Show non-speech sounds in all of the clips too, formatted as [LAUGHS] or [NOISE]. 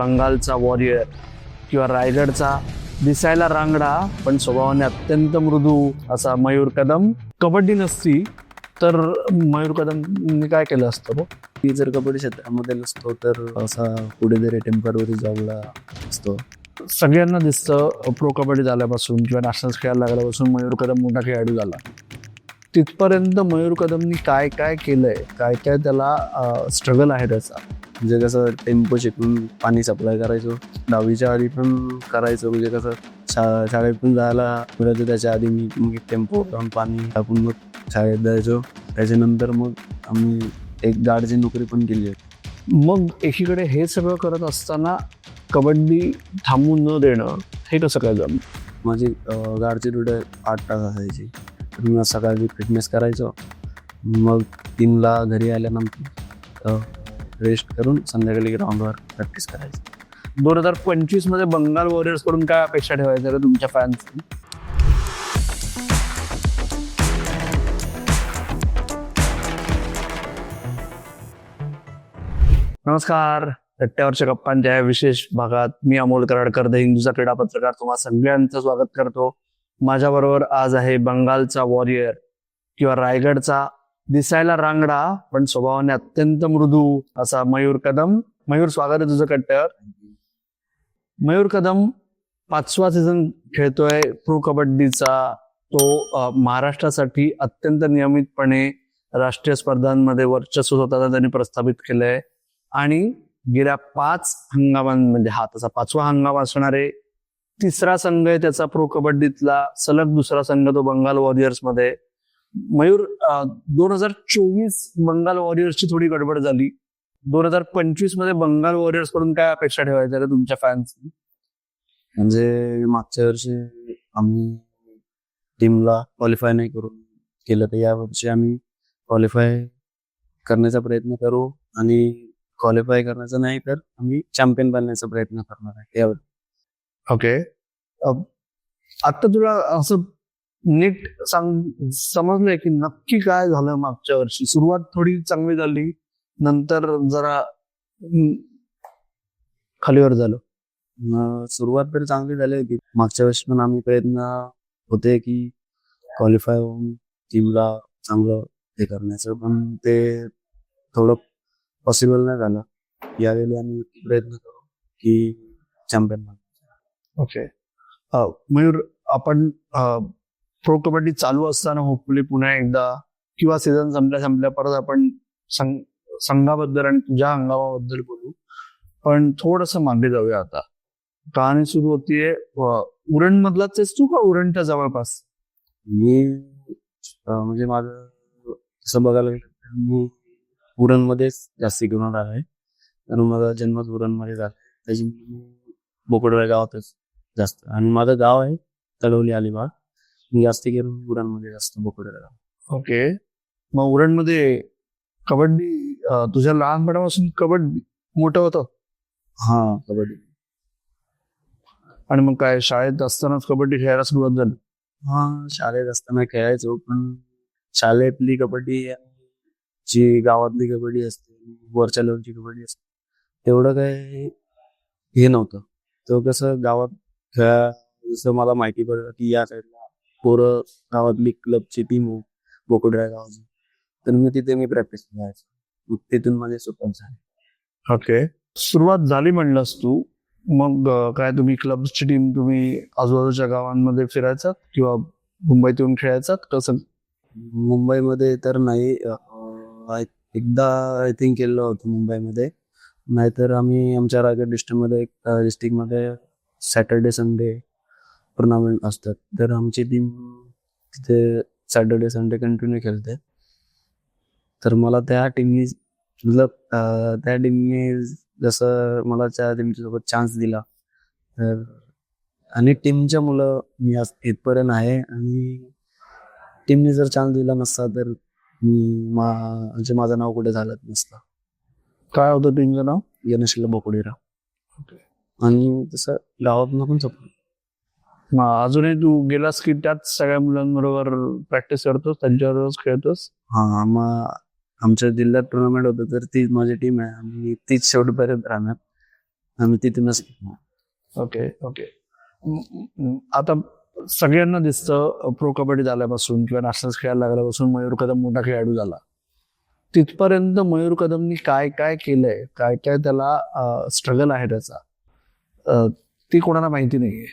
बंगालचा वॉरियर किंवा रायगडचा दिसायला रांगडा पण स्वभावाने अत्यंत मृदू असा मयूर कदम. कबड्डी नसती तर मयूर कदमने काय केलं असतं बघ? ती जर कबड्डी क्षेत्रामध्ये नसतो तर असा कुठेतरी टेंपररी जॉबला असतो. सगळ्यांना दिसतं प्रो कबड्डी झाल्यापासून किंवा नॅशनल्स खेळायला लागल्यापासून मयूर कदम मोठा खेळाडू झाला. तिथपर्यंत मयूर कदमनी काय काय केलंय काय काय त्याला स्ट्रगल आहे त्याचा. म्हणजे कसं टेम्पो शिकून पाणी सप्लाय करायचो. दहावीच्या आधी पण करायचो म्हणजे कसं शा शाळेत पण जायला मिळायचं त्याच्या आधी मी मग टेम्पो लावून पाणी टाकून मग शाळेत जायचो. त्याच्यानंतर मग आम्ही एक गार्डची नोकरी पण केली आहे मग एकीकडे हे सगळं करत असताना कबड्डी थांबून न देणं हे कसं काय जम माझी अं, गार्डची ड्युटी आठ तास असायची. तर मी सकाळी फिटनेस करायचो. मग तीनला घरी आल्यानंतर रेस्ट करून संध्याकाळी ग्राउंडवर प्रॅक्टिस करायची. दोन हजार पंचवीसमध्ये बंगाल वॉरियर्सकडून काय अपेक्षा ठेवायचं रे तुमच्या फॅन्स नमस्कार. रट्ट्यावरच्या गप्पांच्या या विशेष भागात मी अमोल कराडकर द हिंदूचा क्रीडा पत्रकार तुम्हाला सगळ्यांचं स्वागत करतो. माझ्याबरोबर आज आहे बंगालचा वॉरियर किंवा रायगडचा दिसायला रांगडा पण स्वभावाने अत्यंत मृदू असा मयूर कदम. मयूर स्वागत आहे तुझं कट्ट्यावर मयूर कदम पाचवा सीझन खेळतोय. प्रो कबड्डीचा तो महाराष्ट्रासाठी अत्यंत नियमितपणे राष्ट्रीय स्पर्धांमध्ये वर्चस्व स्वतःचा त्यांनी प्रस्थापित केलंय. आणि गेल्या पाच हंगामांमध्ये हा तसा पाचवा हंगाम असणारे तिसरा संघ आहे त्याचा प्रो कबड्डीतला. सलग दुसरा संघ तो बंगाल वॉरियर्समध्ये मयूर दोन हजार चोवीस बंगाल वॉरियर्सची थोडी गडबड झाली. दोन हजार पंचवीसमध्ये बंगाल वॉरियर्सकडून काय अपेक्षा ठेवायच्या रे तुमच्या फॅन्स म्हणजे मागच्या वर्षी आम्ही टीमला क्वालिफाय नाही करून केलं तर या वर्षी आम्ही क्वालिफाय करण्याचा प्रयत्न करू आणि क्वालिफाय करण्याचा नाही तर आम्ही चॅम्पियन बनण्याचा प्रयत्न करणार आहे यावर. ओके. आता तुला असं नीट सांग समजलंय की नक्की काय झालं मागच्या वर्षी? सुरुवात थोडी चांगली झाली नंतर जरा खालीवर झालं. सुरुवात तर चांगली झाली होती. मागच्या वर्षी पण आम्ही प्रयत्न होते की क्वालिफाय होऊन टीमला चांगलं हे करण्याचं पण ते थोडं पॉसिबल नाही झालं. यावेळी आम्ही प्रयत्न करू की चॅम्पियन ओके मयूर आपण प्रो कबड्डी चालू असताना होपफुली पुन्हा एकदा किंवा सीझन संपल्या संपल्या परत आपण संघ- संघाबद्दल आणि तुझ्या हंगामाबद्दल बोलू. पण थोडस मागे जाऊया आता. कहाणी सुरू होतीये उरण मधलाच तू का उरणच्या जवळपास? मी म्हणजे माझं तसं बघायला गेलं तर मी उरणमध्येच जास्ती घेऊन आलो आहे. कारण माझा जन्मच उरणमध्ये झाला. त्याची मी गावातच जास्त. आणि माझं गाव आहे तडवली अलिबाग. मी जास्ती करून उरणमध्ये जास्त गाव ओके. मग उरणमध्ये कबड्डी तुझ्या लहानपणापासून कबड्डी मोठं होतं? हा कबड्डी. आणि मग काय शाळेत असतानाच कबड्डी खेळायला सुरुवात झाली? हा शाळेत असताना खेळायचो पण शाळेतली कबड्डी जी गावातली कबड्डी असते वरच्या लेवलची कबड्डी असते तेवढं काय हे नव्हतं. तो कसं गावात खेळा जसं मला माहिती पडलं की या साईडला पोरं गावातली क्लबची टीम हो बोकडऱ्या गावाची. तर मी तिथे मी प्रॅक्टिस करायचो. मग तिथून माझे सुपर झाले. ओके सुरुवात झाली म्हणलंस तू. मग काय तुम्ही क्लबची टीम तुम्ही आजूबाजूच्या गावांमध्ये फिरायचात किंवा मुंबईत येऊन खेळायचात? कसं? मुंबईमध्ये तर नाही एकदा आय थिंक केलं होतं मुंबईमध्ये. नाहीतर आम्ही आमच्या रायगड डिस्ट्रिक्टमध्ये डिस्ट्रिक्टमध्ये सॅटर्डे संडे टुर्नामेंट असतात. तर आमची टीम तिथे सॅटर्डे संडे कंटिन्यू खेळते. तर मला त्या टीमनी मतलब त्या टीमने जसं मला त्या टीमच्या सोबत चान्स दिला तर आणि टीमच्या मुलं मी आज इथपर्यंत आहे आणि टीमने जर चान्स दिला नसता तर मी मा म्हणजे माझं नाव कुठे झालं नसतं. काय होतं टीमचं नाव? गणेशला बोकडीरा आणि तसं गावातनं पण सपोर्ट अजूनही तू गेलास की त्याच सगळ्या मुलांबरोबर प्रॅक्टिस करतोस त्यांच्याबरोबर खेळतोस? हा मग आमच्या जिल्ह्यात टुर्नामेंट होतं तर तीच माझी टीम आहे. आणि तीच शेवटपर्यंत राहणार. आम्ही तिथूनच ओके ओके आता सगळ्यांना दिसतं प्रो कबड्डी झाल्यापासून किंवा नॅशनल खेळायला लागल्यापासून मयूर कदम मोठा खेळाडू झाला. तिथपर्यंत मयूर कदमनी काय काय केलंय? काय काय त्याला स्ट्रगल आहे त्याचा? ती कोणाला माहिती नाहीये.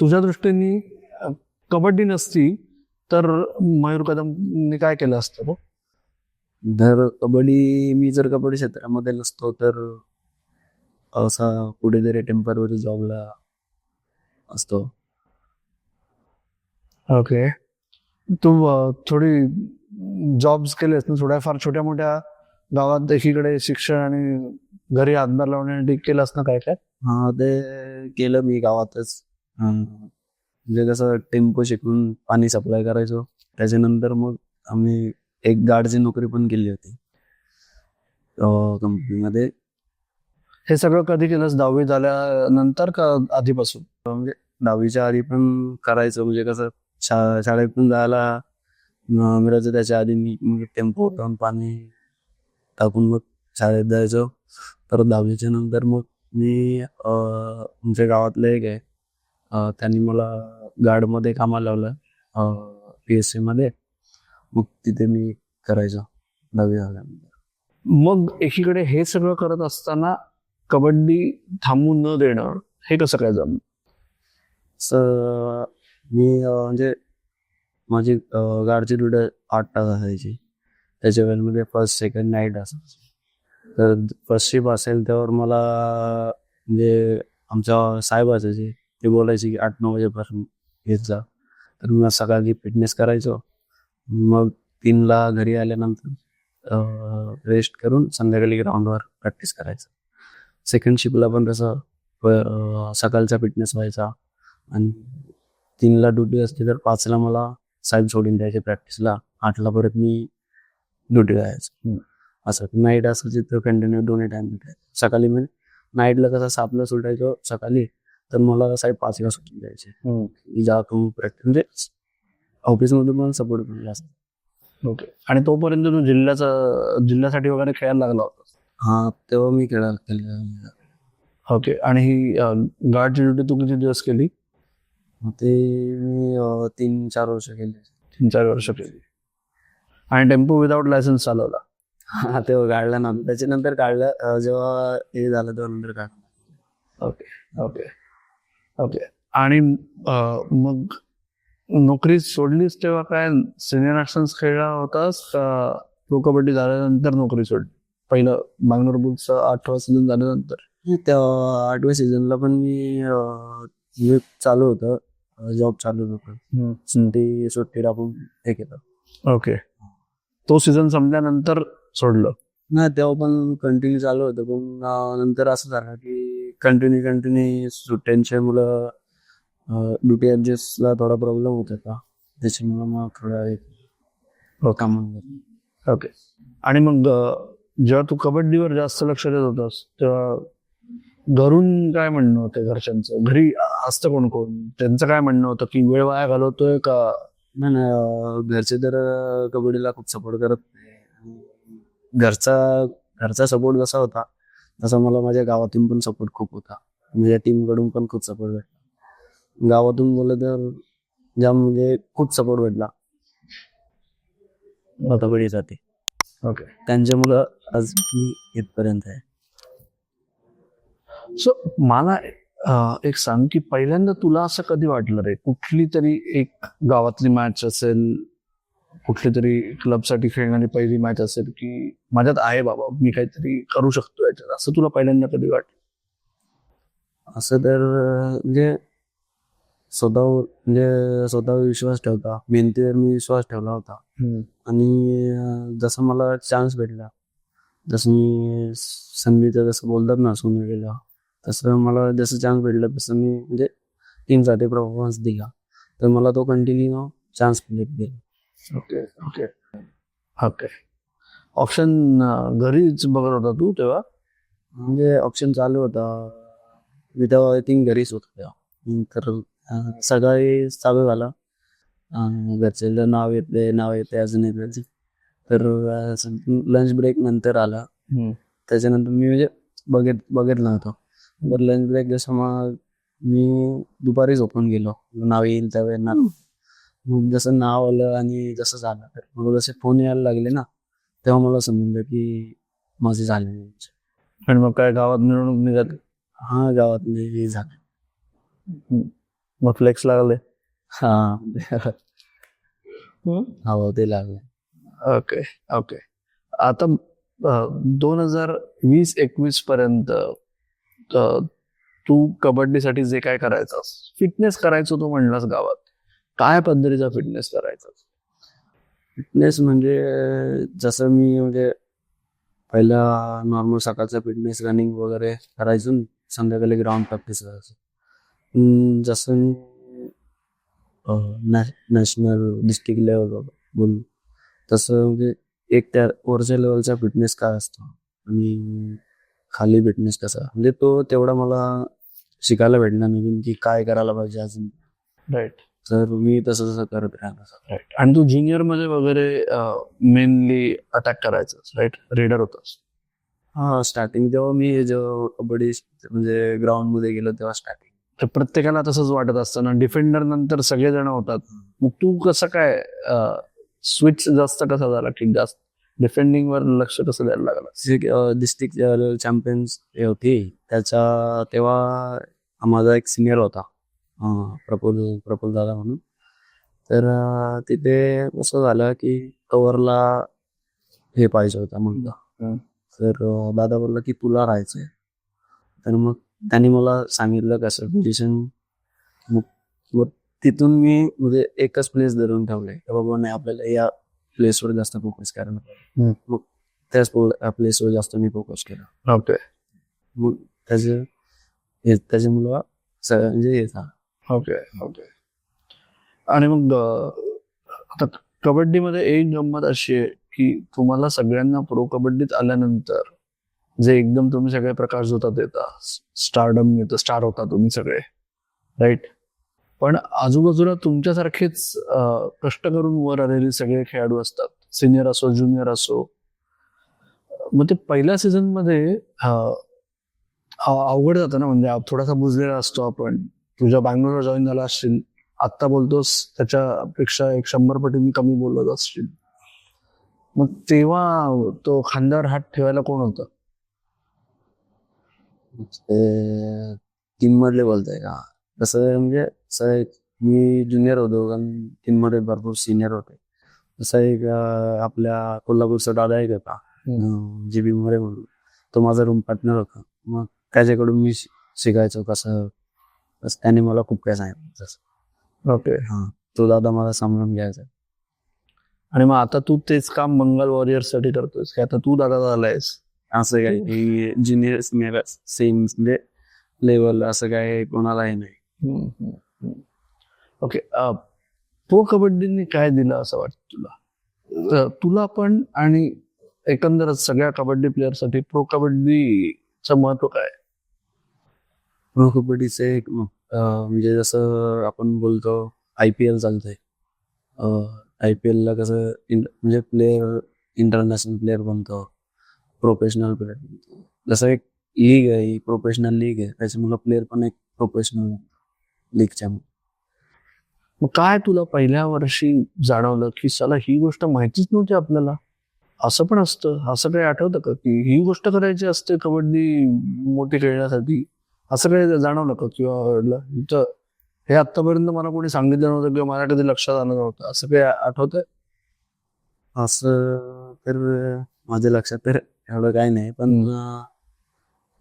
तुझ्या दृष्टीने कबड्डी नसती तर मयूर कदमनी काय केलं असतं? जर कबड्डी मी जर कबड्डी क्षेत्रामध्ये नसतो तर असा कुठेतरी टेंपररी जॉबला असतो. ओके. तू थोडी जॉब्स केलेस ना थोड्याफार छोट्या मोठ्या गावात एकीकडे शिक्षण आणि घरी हातभार लावण्यासाठी केलंस ना काय काय? हा ते केलं मी गावातच. म्हणजे कसं टेम्पो शिकून पाणी सप्लाय करायचो. त्याच्यानंतर मग आम्ही एक गार्डची नोकरी पण केली होती. कंपनीमध्ये हे सगळं कधी केलंस? दहावी झाल्यानंतर का आधीपासून? म्हणजे दहावीच्या आधी पण करायचं. म्हणजे कसं शा शाळेतून जायला अं, मिळायचं त्याच्या आधी मी मग टेम्पो उठवून पाणी टाकून मग शाळेत जायचो. तर दहावीच्या नंतर मग मी आमच्या गावातलं एक आहे. त्यांनी मला गार्डमध्ये कामाला लावलं पी एस सी मध्ये. मग तिथे मी करायचो दहावी झाल्यानंतर. मग एकीकडे हे सगळं करत असताना कबड्डी थांबून न देणं हे कसं काय जमलं? असं मी म्हणजे माझी गाडची ड्युटी आठ तास असायची. त्याच्या वेळेमध्ये फर्स्ट सेकंड नाईट असायची तर फर्स्ट शिप असेल त्यावर मला म्हणजे आमच्या साहेब असायचे ते बोलायचे की आठ नऊ वाजेपासून येत जा. तर मी सकाळी फिटनेस करायचो. मग तीनला घरी आल्यानंतर रेस्ट करून संध्याकाळी ग्राउंडवर प्रॅक्टिस करायचं. सेकंड शिपला पण कसं सकाळचा फिटनेस व्हायचा. आणि तीनला ड्युटी असते तर पाचला मला साहेब सोडून द्यायचे प्रॅक्टिसला आठला परत मी ड्युटी जायचं. असं नाईट असायची तर कंटिन्यू दोन्ही टाइम सकाळी मी नाईटला कसं सापला सुटायचो सकाळी तर मला साहेब पाचला सुटून द्यायचे जा तू प्रॅक्टिस म्हणजे ऑफिसमधून पण सपोर्ट असं ओके. आणि तोपर्यंत तू जिल्ह्याचा जिल्ह्यासाठी वगैरे खेळायला लागला होता हा तेव्हा मी खेळायला केलं ओके. आणि ही गार्डची ड्युटी तू किती दिवस केली? ते मी तीन चार वर्ष केले. तीन चार वर्ष केली. आणि टेम्पो विदाउट लायसन्स चालवला? हा तेव्हा काढला ना त्याच्यानंतर काढलं. जेव्हा हे झालं तेव्हा नंतर काढलं. Okay okay. ओके. आणि मग नोकरी सोडलीस तेव्हा काय सिनियर नॅशनल्स खेळला होतास का प्रो कबड्डी झाल्यानंतर नोकरी सोडली? पहिलं बँगलोर बुल्सचं आठवा सीझन झाल्यानंतर. तेव्हा आठव्या सीझनला पण मी चालू होतं जॉब चालू होतं ते सुट्टी टाकून हे केलं. ओके. तो सीझन संपल्यानंतर सोडलं? नाही तेव्हा पण कंटिन्यू चालू होतं पण नंतर असं झालं की कंटिन्यू कंटिन्यू सुट्ट्यांच्या मुलं ड्युटी ऍडजस्टला थोडा प्रॉब्लेम होत होता. त्याच्यामुळे मग थोडा एक काम ओके आणि मग जेव्हा तू कबड्डीवर जास्त लक्ष देत होतास तेव्हा घरून काय म्हणणं होतं घरच्यांचं? घरी असतं कोण कोण? त्यांचं काय म्हणणं होतं? की वेळ वाया घालवतोय का? नाही घरचे तर कबड्डीला खूप सपोर्ट करत नाही. घरचा घरचा सपोर्ट जसा होता? तसा मला माझ्या गावातून पण सपोर्ट खूप होता. माझ्या टीमकडून पण खूप सपोर्ट भेटला. गावातून बोललं तर जाम म्हणजे खूप सपोर्ट भेटला. कबड्डीसाठी ओके त्यांच्यामुळं आज मी इथपर्यंत आहे. सो मला अं, एक सांग की पहिल्यांदा तुला असं कधी वाटलं रे? कुठली तरी एक गावातली मॅच असेल कुठली तरी क्लबसाठी खेळणारी पहिली मॅच असेल की माझ्यात आहे बाबा मी काहीतरी करू शकतो याच्यात. असं तुला पहिल्यांदा कधी वाटलं? असं तर म्हणजे स्वतःवर म्हणजे स्वतःवर विश्वास ठेवता. मेहनतीवर मी विश्वास ठेवला होता. आणि जसं मला चान्स भेटला जसं मी संधीचं जसं बोलतात ना सोनेरीला तसं मला जसं चान्स भेटला तसं मी म्हणजे टीमसाठी परफॉर्मन्स दिला. तर मला तो कंटिन्यू चान्स भेटला ओके ओके ओके ऑप्शन घरीच बघत होता तू तेव्हा? म्हणजे ऑप्शन चालू होता. मी तेव्हा आय थिंक घरीच होतो तेव्हा. तर सकाळी चालू झाला. घरचे नाव येते नाव येते अजून येते तर लंच ब्रेक नंतर आला. त्याच्यानंतर मी म्हणजे बघित बघितलं नव्हतं बर लंच ब्रेक जसं मग मी दुपारी झोपून गेलो. नाव येईल त्यावेळी ना मग जसं नाव आलं आणि जसं झालं तर मग जसे फोन यायला लागले ना तेव्हा मला समजलं की माझे झाले नाही. आणि मग काय गावात मिरवणूक निघत हा गावात हे झालं. मग फ्लेक्स लागले? हा [LAUGHS] हवा ते लागले. Okay okay. आता दोन हजार वीस एकवीस पर्यंत अ, तू कबड्डीसाठी जे काय करायचं फिटनेस करायचो तू म्हणलास गावात. काय पद्धतीचा फिटनेस करायचा? फिटनेस म्हणजे जसं मी म्हणजे पहिला नॉर्मल सकाळचा फिटनेस रनिंग वगैरे करायचो संध्याकाळी ग्राउंड प्रॅक्टिस करायचो. जसं नॅशनल डिस्ट्रिक्ट लेवल बोल तसं म्हणजे एक त्या वरच्या लेवलचा फिटनेस काय असतो? आणि खाली फिटनेस कसा? म्हणजे तो तेवढा मला शिकायला भेटला नाही की काय करायला पाहिजे अजून. राईट तर मी तसं तसं करत राहणार राईट आणि तू ज्युनियरमध्ये वगैरे मेनली अटॅक करायचंस राईट रेडर होतास. हा स्टार्टिंग जेव्हा मी जेव्हा कबड्डी म्हणजे ग्राउंडमध्ये गेलो तेव्हा स्टार्टिंग तर प्रत्येकाला तसंच वाटत असतं ना? डिफेंडर नंतर सगळे जण होतात मग तू कसं काय स्विच जास्त कसा झाला? की जास्त डिफेंडिंग वर लक्ष कसं द्यायला लागला? डिस्ट्रिक्ट चॅम्पियन्स होती. त्याचा तेव्हा माझा एक सिनियर होता. प्रफुल प्रफुल दादा म्हणून. तर तिथे असं झालं की कव्हरला हे पाहिजे होता मुलगा. तर दादा बोलला की तुला राहायचंय. तर मग त्यांनी मला सांगितलं कसं पोझिशन मग तिथून मी म्हणजे एकच प्लेस धरून ठेवले की बाबा नाही आपल्याला या प्लेसवर जास्त फोकस करायला. मग त्याच प्लेसवर जास्त मी फोकस केला. मग त्याचे हे त्याच्यामुळं स- म्हणजे हे. ओके ओके आणि मग आता कबड्डीमध्ये एक गंमत अशी आहे की तुम्हाला सगळ्यांना प्रो कबड्डीत आल्यानंतर जे एकदम तुम्ही सगळे प्रकाश होतात येता स्टारडम येतं स्टार होता तुम्ही सगळे राईट पण आजूबाजूला तुमच्यासारखेच कष्ट करून वर आलेले सगळे खेळाडू असतात. सिनियर असो ज्युनियर असो. मग ते पहिल्या सीझनमध्ये अवघड जातं ना म्हणजे थोडासा बुजलेला असतो आपण. तुझ्या बँगलोरला जॉईन झाला असशील आत्ता बोलतोस त्याच्यापेक्षा एक शंभर पटींनी कमी बोलत असशील. मग तेव्हा तो खांद्यावर हात ठेवायला कोण होतं? मधले बोलताय का? तसं म्हणजे मी ज्युनियर होतो कारण मध्ये भरपूर सिनियर होते. तसं एक आपल्या कोल्हापूरचा दादा एक होता जी बी मोरे म्हणून. तो माझा रूम पार्टनर होता. मग त्याच्याकडून मी शिकायचो कसं बस त्याने मला खूप काय सांगितलं तसं ओके. हा तो दादा मला समजून घ्यायचा. आणि मग आता तू तेच काम बंगाल वॉरियरसाठी करतोयस की आता तू दादा झालायस? असं काही ज्युनियर सिनियर सेम म्हणजे लेवल असं काय कोणालाही नाही. ओके प्रो कबड्डीने काय दिलं असं वाटतं तुला? अ, तुला पण आणि एकंदरच सगळ्या कबड्डी प्लेअरसाठी प्रो कबड्डीचं महत्त्व काय? प्रो कबड्डीचं एक म्हणजे जसं आपण बोलतो आय पी एल चालतंय. आय पी एलला कसं म्हणजे प्लेअर इंटरनॅशनल प्लेअर बनतो. प्रोफेशनल प्लेअर बनतो. जसं एक लीग आहे ही प्रोफेशनल लीग आहे. त्याच्यामुळे प्लेअर पण एक प्रोफेशनल लीगच्या मग काय तुला पहिल्या वर्षी जाणवलं की चला ही गोष्ट माहितीच नव्हती आपल्याला? असं पण असतं. असं काही आठवतं का की ही गोष्ट करायची असते कबड्डी मोठी खेळण्यासाठी? असं काही जाणवलं का किंवा इथं हे आतापर्यंत मला कोणी सांगितलं नव्हतं किंवा मला कधी लक्षात आलं नव्हतं. असं काही आठवतंय? असं तर माझ्या लक्षात तर एवढं काही नाही पण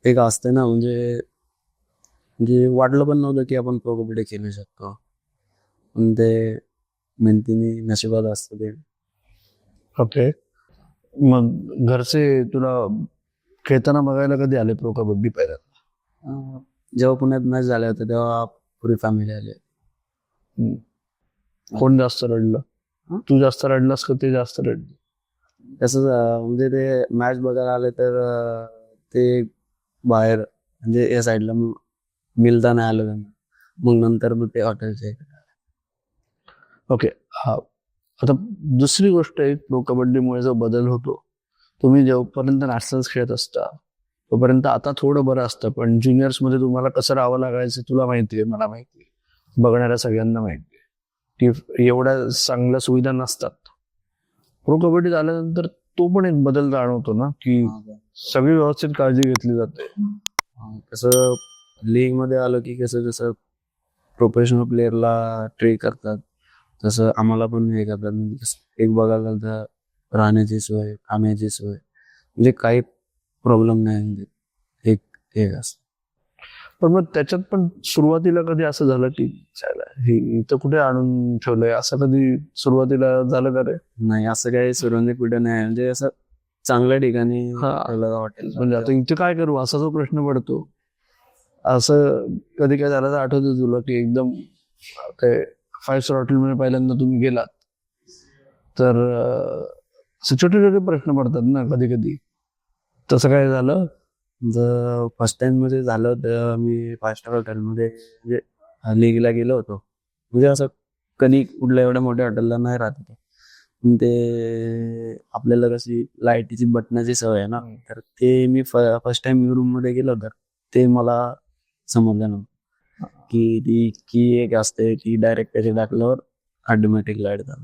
एक असतं ना म्हणजे म्हणजे वाटलं पण नव्हतं की आपण प्रो कबड्डी खेळू शकतो. पण ते मेहनतीने नशिबात असतं ते. ओके. मग घरचे तुला खेळताना बघायला कधी आले प्रो कबड्डी पहिल्यांदा? जेव्हा पुण्यात मॅच झाल्या होत्या तेव्हा पुरी फॅमिली आली. कोण जास्त रडलं? तू जास्त रडलास का ते जास्त रडले? तसंच म्हणजे ते मॅच बघायला आले तर ते बाहेर म्हणजे या साईडला मिलता नाही आलं त्यांना. मग नंतर मग ते हॉटेलचे ओके हा. आता दुसरी गोष्ट एक प्रो कबड्डीमुळे जो बदल होतो तुम्ही जेव्हापर्यंत नॅशनल्स खेळत असता तोपर्यंत आता थोडं बरं असतं पण ज्युनियर्समध्ये तुम्हाला कसं राहावं लागायचं तुला माहिती आहे मला माहिती आहे. बघणाऱ्या सगळ्यांना माहिती आहे. की एवढ्या चांगल्या सुविधा नसतात. प्रो कबड्डी झाल्यानंतर तो पण एक बदल जाणवतो ना की सगळी व्यवस्थित काळजी घेतली जाते. कसं लीगमध्ये आलं की कसं जसं प्रोफेशनल प्लेअरला ट्रे करतात तसं आम्हाला पण हे करतात. एक बघायला तर राहण्याची सोय खाण्याची सोय म्हणजे काही प्रॉब्लेम नाही म्हणजे एक एक असं पण मग त्याच्यात पण सुरुवातीला कधी असं झालं की "चायला, हे इथं कुठे आणून ठेवलंय? असं कधी सुरुवातीला झालं का रे? नाही असं काही सुरुवाती कुठे नाही. म्हणजे असं चांगल्या ठिकाणी हा. वाटेल. म्हणजे आता इथे काय करू? असा जो प्रश्न पडतो. असं कधी काय झालं तर आठवतं तुला की एकदम ते फाईव्ह स्टार हॉटेलमध्ये पहिल्यांदा तुम्ही गेलात. तर असे छोटे छोटे प्रश्न पडतात ना कधी कधी तसं काय झालं? जर फर्स्ट टाइममध्ये झालं तर मी फाय स्टार हॉटेलमध्ये म्हणजे लीगला गेलो होतो. म्हणजे असं कधी कुठल्या एवढ्या मोठ्या हॉटेलला नाही राहत होतो. ते आपल्याला कशी लाईटीची बटनाची सवय आहे ना तर ते मी फर्स्ट टाइम रूममध्ये गेलो तर ते मला समजलं नव्हतं. की ती की एक असते ती डायरेक्ट त्याची टाकल्यावर ऑटोमॅटिक लाइट झालं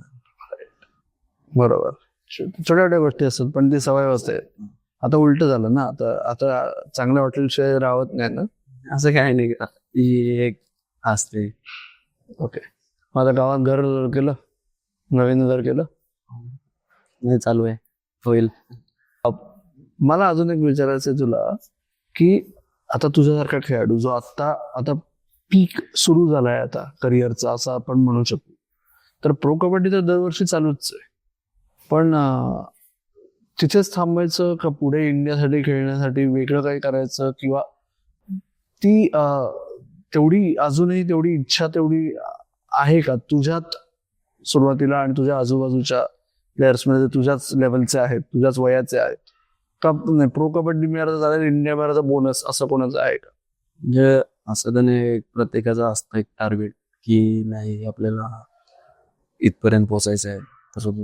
बरोबर. छोट्या छोट्या गोष्टी असतात पण ती सवय असते. आता उलट झालं ना आता आता चांगल्या हॉटेलशिवाय राहत नाही ना? असं काय नाही. एक असते. ओके मग आता गावात घर केलं? नवीन घर केलं? नाही चालू आहे. होईल. मला अजून एक विचारायचं आहे तुला की आता तुझ्यासारखा खेळाडू जो आता आता पीक सुरू झालाय आता करिअरचा असं आपण म्हणू शकतो तर प्रो कबड्डी तर दरवर्षी चालूच आहे. पण तिथेच थांबायचं का पुढे इंडियासाठी खेळण्यासाठी वेगळं काही करायचं किंवा ती तेवढी अजूनही तेवढी इच्छा तेवढी आहे का? तुझ्यात सुरुवातीला आणि तुझ्या आजूबाजूच्या प्लेयर्समध्ये तुझ्याच लेवलचे आहेत तुझ्याच वयाचे आहेत. का नाही प्रो कबड्डी मिळाला झालं इंडिया मिळाला बोनस असं कोणाचं आहे का? म्हणजे असं तर नाही प्रत्येकाचं असतं एक टार्गेट की नाही आपल्याला इथपर्यंत पोहोचायचं आहे. तसं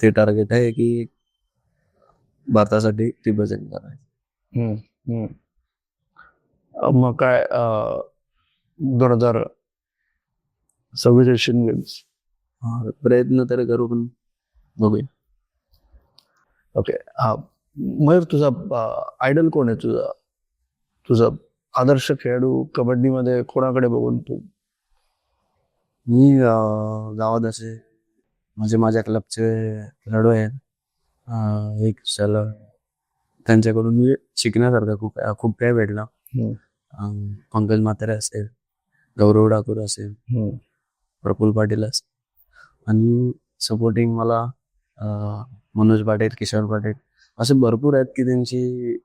ते टार्गेट आहे की भारतासाठी रिप्रेझेंट करायचं मग काय दोन हजार सव्वीस एशियन गेम्स. प्रयत्न तर करू पण बघूया. ओके हा. मयूर तुझा आयडल कोण आहे तुझा? तुझा आदर्श खेळाडू कबड्डीमध्ये कोणाकडे बघून तू? मी गावात असे म्हणजे माझ्या क्लबचे खेळाडू आहेत. एक चल. त्यांच्याकडून मी शिकण्यासारखं खूप खूप काही भेटला. पंकज म्हातारे असेल गौरव ठाकूर असेल प्रफुल्ल पाटील असेल आणि सपोर्टिंग मला मनोज पाटील किशोर पाटील असे भरपूर आहेत की त्यांची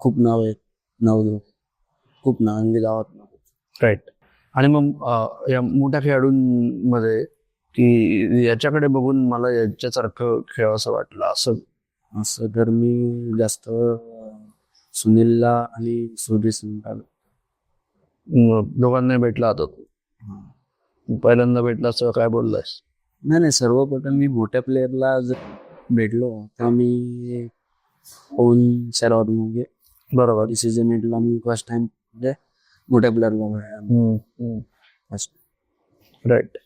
खूप नाव आहेत नाव खूप नाव म्हणजे गावात. राईट आणि मग या मोठ्या खेळाडूंमध्ये की याच्याकडे बघून मला याच्यासारखं खेळावंसं वाटलं. असं असं तर मी जास्त सुनीलला आणि सुधीर सिंगला दोघांना भेटला आता तू. पहिल्यांदा भेटला असं काय बोललास नाही नाही सर्वप्रथम मी मोठ्या प्लेअरला जर भेटलो तर मी ओन शहरावर म्हणजे बरोबर. डिसिजन घेतला मी फर्स्ट टाइम म्हणजे मोठ्या प्लेअरला राईट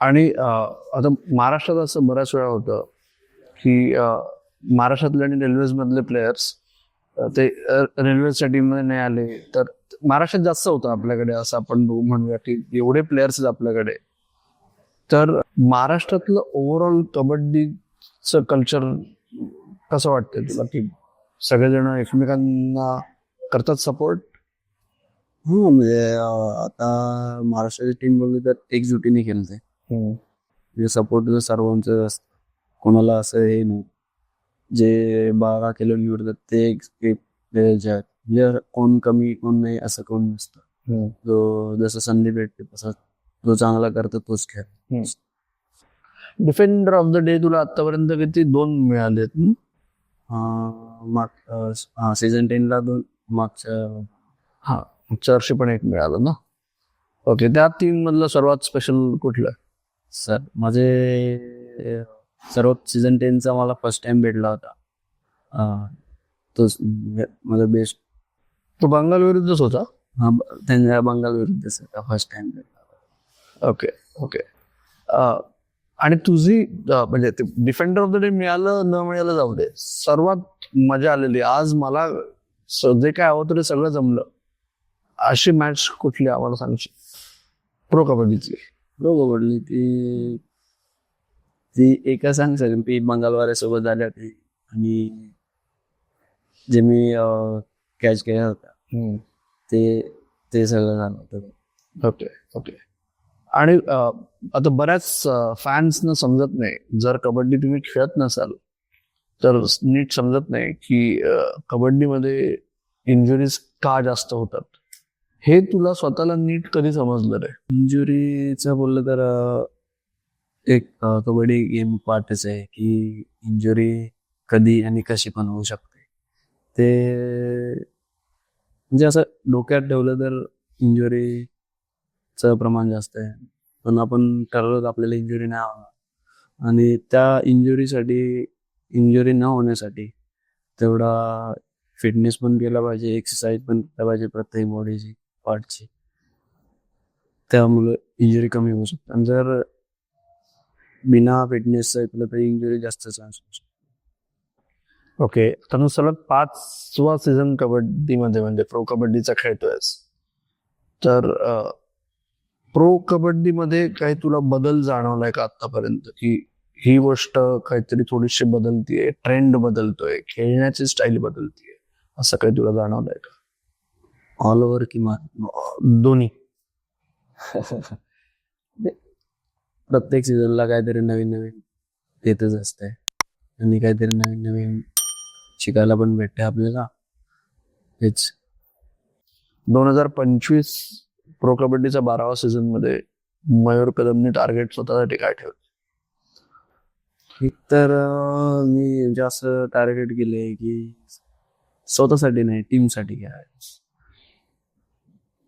आणि आता महाराष्ट्रात असं बऱ्याच वेळा होतं की महाराष्ट्रातले आणि रेल्वेज मधले प्लेयर्स ते रेल्वेच्या टीममध्ये नाही आले. तर महाराष्ट्रात जास्त होतं आपल्याकडे असं आपण म्हणूया की एवढे प्लेयर्स आहेत आपल्याकडे. तर महाराष्ट्रातलं ओव्हरऑल कबड्डीचं कल्चर कसं वाटतंय तुला? की सगळेजण एकमेकांना करतात सपोर्ट हो म्हणजे आता महाराष्ट्राची टीम बघली तर एकजुटीने खेळते. म्हणजे सपोर्ट सर्वांचं असतं कोणाला असं हे नाही. जे बारा किलो निवडतात ते जे आहेत म्हणजे कोण कमी कोण नाही असं कोण नसतं. जो जसं संधी भेटते तसं जो चांगला करतो तोच खेळ. डिफेंडर ऑफ द डे तुला आतापर्यंत किती दोन हम्म? माग सीझन टेनला दोन मागच्या हा मागच्या वर्षी पण एक मिळालं ना? ओके त्या तीन मधलं सर्वात स्पेशल कुठलं? सर माझे सर्वात सीझन टेनचा मला फर्स्ट टाइम भेटला होता. तो माझा बेस्ट तो बंगाल विरुद्धच होता? हा त्यांच्या बंगाल विरुद्धच फर्स्ट टाइम ओके ओके अं, आणि तुझी म्हणजे ते डिफेंडर ऑफ द डे मिळालं न मिळालं जाऊ दे. सर्वात मजा आलेली आज मला जे काय हवं होतं ते सगळं जमलं. अशी मॅच कुठली आम्हाला सांगशील? प्रो कबड्डीची. कबड्डी ती ती एका सांग सगळी पी बंगालवाल्या सोबत झाली होती. आणि जे मी कॅच केला होता ते ते सगळं झालं होतं. Okay okay. आणि आता बऱ्याच फॅन्सना समजत नाही. जर कबड्डी तुम्ही खेळत नसाल तर नीट समजत नाही की कबड्डीमध्ये इंजुरीज का जास्त होतात? हे तुला स्वतःला नीट कधी समजलं रे? इंजुरीचं बोललं तर एक कबड्डी गेम पार्टच आहे की इंजुरी कधी आणि कशी पण होऊ शकते. ते म्हणजे असं डोक्यात ठेवलं तर इंजुरीचं प्रमाण जास्त आहे. पण आपण ठरवलं तर आपल्याला इंजुरी नाही होणार. आणि त्या इंजुरीसाठी इंजुरी न होण्यासाठी तेवढा फिटनेस पण केला पाहिजे एक्सरसाइज पण केला पाहिजे प्रत्येक बॉडीची पार्टची. त्यामुळे इंजुरी कमी होऊ शकते आणि जर बिना फिटनेसचा ऐकलं तर इंजुरी जास्त चान्स होऊ शकतो. ओके तर सलग पाचवा सीझन कबड्डीमध्ये म्हणजे प्रो कबड्डीचा खेळतोयस. तर प्रो कबड्डीमध्ये काही तुला बदल जाणवलाय का आतापर्यंत की ही गोष्ट काहीतरी थोडीशी बदलतीये ट्रेंड बदलतोय खेळण्याची स्टाईल बदलतीये असं काही तुला जाणवलंय का? ऑल ओव्हर किंवा दोन्ही. प्रत्येक सीझनला काहीतरी नवीन नवीन येतच असते आणि काहीतरी नवीन नवीन शिकायला पण भेटते आपल्याला. हेच. दोन हजार पंचवीस प्रो कबड्डीच्या बारावा सीझनमध्ये मयूर कदमने टार्गेट स्वतःसाठी काय ठेवलं? एक तर मी जास्त टार्गेट केले की स्वतःसाठी नाही टीमसाठी घ्या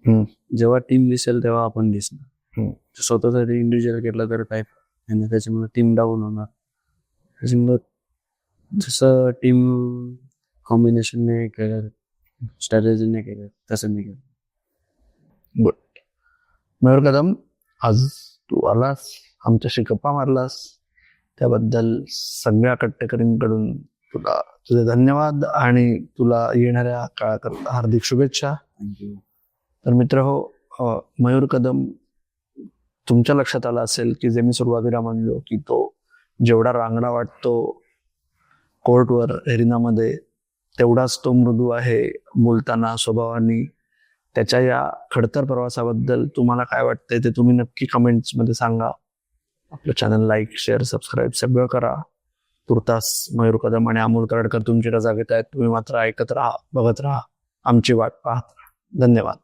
जेव्हा टीम दिसेल तेव्हा आपण दिसणार. स्वतःसाठी इंडिव्हिज्युअल केलं तर काय आणि त्याच्यामुळे टीम डाऊन होणार. त्याच्यामुळं जसं टीम कॉम्बिनेशनने केलं स्ट्रॅटेजीने केलं तसं मी केलं मयूर कदम आज तू आलास आमच्याशी गप्पा मारलास. त्याबद्दल सगळ्या कट्टेकरींकडून तुला तुझे धन्यवाद आणि तुला येणाऱ्या काळाकरता हार्दिक शुभेच्छा. थँक्यू तर मित्र हो मयूर कदम तुमच्या लक्षात आलं असेल की जे मी सुरुवातीला म्हणलो की तो जेवढा रांगडा वाटतो कोर्टवर हेरिनामध्ये तेवढाच तो मृदू आहे बोलताना स्वभावानी. त्याच्या या खडतर प्रवासाबद्दल तुम्हाला काय वाटतंय ते तुम्ही नक्की कमेंट्समध्ये सांगा. आपलं चॅनल लाईक शेअर सबस्क्राईब सगळं करा. तुर्तास मयूर कदम आणि अमोल कराडकर तुमची रजा घेत आहेत तुम्ही मात्र ऐकत राहा बघत राहा. आमची वाट पाहत राहा. धन्यवाद.